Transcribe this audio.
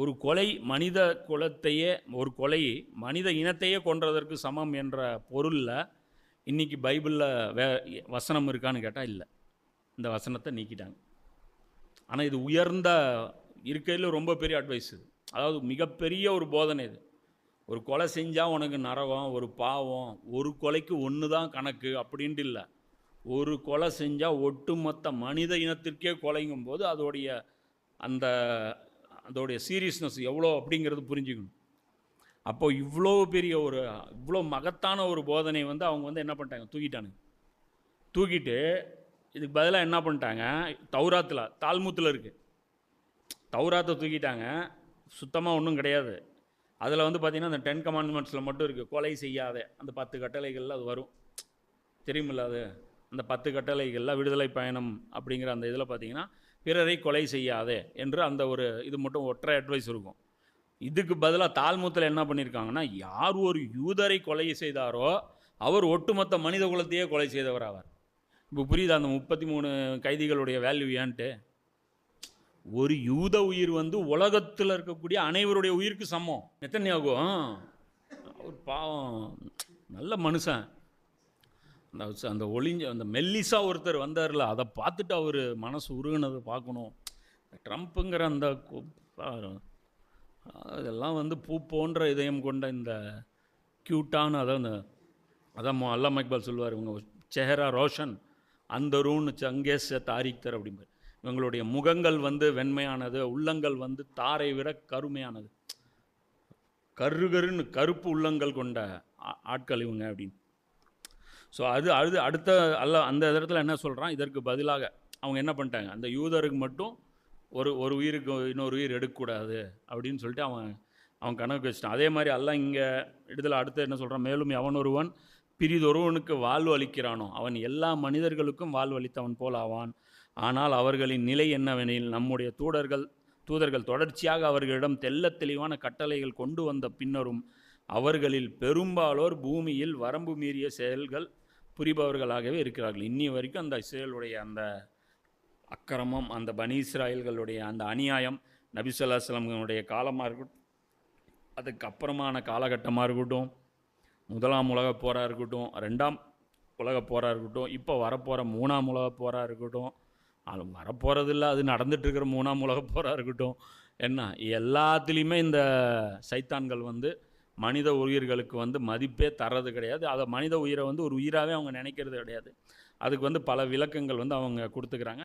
ஒரு கொலை மனித குலத்தையே ஒரு கொலை மனித இனத்தையே கொன்றதற்கு சமம் என்ற பொருளில் இன்றைக்கி பைபிளில் வே வசனம் இருக்கான்னு கேட்டால் இல்லை. இந்த வசனத்தை நீக்கிட்டாங்க. ஆனால் இது உயர்ந்த இருக்கையில் ரொம்ப பெரிய அட்வைஸ் இது. அதாவது மிகப்பெரிய ஒரு போதனை இது. ஒரு கொலை செஞ்சால் உனக்கு நரகம் ஒரு பாவம் ஒரு கொலைக்கு ஒன்று தான் கணக்கு அப்படின்ட்டு இல்லை. ஒரு கொலை செஞ்சால் ஒட்டுமொத்த மனித இனத்திற்கே கொலைங்கும் போது அதோடைய அந்த அதோடைய சீரியஸ்னஸ் எவ்வளோ அப்படிங்கிறது புரிஞ்சுக்கணும். அப்போ இவ்வளோ பெரிய ஒரு இவ்வளோ மகத்தான ஒரு போதனை வந்து அவங்க வந்து என்ன பண்ணிட்டாங்க? தூக்கிட்டானுங்க. தூக்கிட்டு இதுக்கு பதிலாக என்ன பண்ணிட்டாங்க? தௌராத்தில் தால்மூத்தில் இருக்குது தௌராத்தை தூக்கிட்டாங்க. சுத்தமாக ஒன்றும் கிடையாது. அதில் வந்து பார்த்திங்கன்னா அந்த டென் கமாண்ட்மெண்ட்ஸில் மட்டும் இருக்குது கொலை செய்யாத. அந்த பத்து கட்டளைகளில் அது வரும். தெரியுமில்ல அது? அந்த பத்து கட்டளைகளில் விடுதலை பயணம் அப்படிங்கிற அந்த இதில் பார்த்தீங்கன்னா பிறரை கொலை செய்யாதே என்று அந்த ஒரு இது மட்டும் ஒற்றை அட்வைஸ் இருக்கும். இதுக்கு பதிலாக தாழ்மூத்தில் என்ன பண்ணியிருக்காங்கன்னா யார் ஒரு யூதரை கொலை செய்தாரோ அவர் ஒட்டுமொத்த மனித குலத்தையே கொலை செய்தவர் ஆவார் இப்போ புரியுதா அந்த முப்பத்தி மூணு கைதிகளுடைய வேல்யூ ஏன்ட்டு? ஒரு யூத உயிர் வந்து உலகத்தில் இருக்கக்கூடிய அனைவருடைய உயிருக்கு சமம். எத்தனை ஆகும் அவர் பாவம் நல்ல மனுஷன். அந்த அந்த ஒளிஞ்ச அந்த மெல்லிசா ஒருத்தர் வந்தார்ல அதை பார்த்துட்டு அவர் மனசு உருகுனதை பார்க்கணும். ட்ரம்ப்புங்கிற அந்த அதெல்லாம் வந்து பூ போன்ற இதயம் கொண்ட இந்த க்யூட்டான அதான் அந்த அதான் மொ- இக்பால் சொல்லுவார் இவங்க செஹரா ரோஷன் அந்த ரூன் சங்கேஸ் தாரிக்தர் அப்படிம்பார். இவங்களுடைய முகங்கள் வந்து வெண்மையானது உள்ளங்கள் வந்து தாரை விட கருமையானது. கருகருன்னு கருப்பு உள்ளங்கள் கொண்ட ஆ- ஆட்கள் இவங்க அப்படின்னு. ஸோ அது அது அடுத்த அல்ல அந்த இடத்துல என்ன சொல்கிறான் இதற்கு பதிலாக அவங்க என்ன பண்ணிட்டாங்க? அந்த யூதருக்கு மட்டும் ஒரு ஒரு உயிருக்கு இன்னொரு உயிர் எடுக்கக்கூடாது அப்படின்னு சொல்லிட்டு அவன் அவன் கணக்கு வச்சிட்டான் அதே மாதிரி அல்லாஹ் இங்கே இடத்துல அடுத்து என்ன சொல்கிறான் மேலும் அவன் ஒருவன் பிரிதொருவனுக்கு வாழ்வு அளிக்கிறானோ அவன் எல்லா மனிதர்களுக்கும் வாழ்வு அளித்தவன் போல் ஆவான். ஆனால் அவர்களின் நிலை என்னவெனில் நம்முடைய தூதர்கள் தூதர்கள் தொடர்ச்சியாக அவர்களிடம் தெல்ல தெளிவான கட்டளைகள் கொண்டு வந்த பின்னரும் அவர்களில் பெரும்பாலோர் பூமியில் வரம்பு மீறிய செயல்கள் புரிபவர்களாகவே இருக்கிறார்கள். இன்னி வரைக்கும் அந்த இஸ்ரேலுடைய அந்த அக்கிரமம் அந்த பனி இஸ்ராயல்களுடைய அந்த அநியாயம் நபிசுல்லாஸ்லமுடைய காலமாக இருக்கட்டும் அதுக்கு அப்புறமான காலகட்டமாக இருக்கட்டும் முதலாம் உலக போராக இருக்கட்டும் ரெண்டாம் உலக போராக இருக்கட்டும் இப்போ வரப்போகிற மூணாம் உலக போராக இருக்கட்டும் அது வரப்போகிறதில்ல அது நடந்துகிட்ருக்கிற மூணாம் உலக போராக இருக்கட்டும் என்ன? எல்லாத்துலேயுமே இந்த சைத்தான்கள் வந்து மனித உயிர்களுக்கு வந்து மதிப்பே தர்றது கிடையாது. அதை மனித உயிரை வந்து ஒரு உயிராகவே அவங்க நினைக்கிறது கிடையாது. அதுக்கு வந்து பல விளக்கங்கள் வந்து அவங்க கொடுத்துக்கிறாங்க.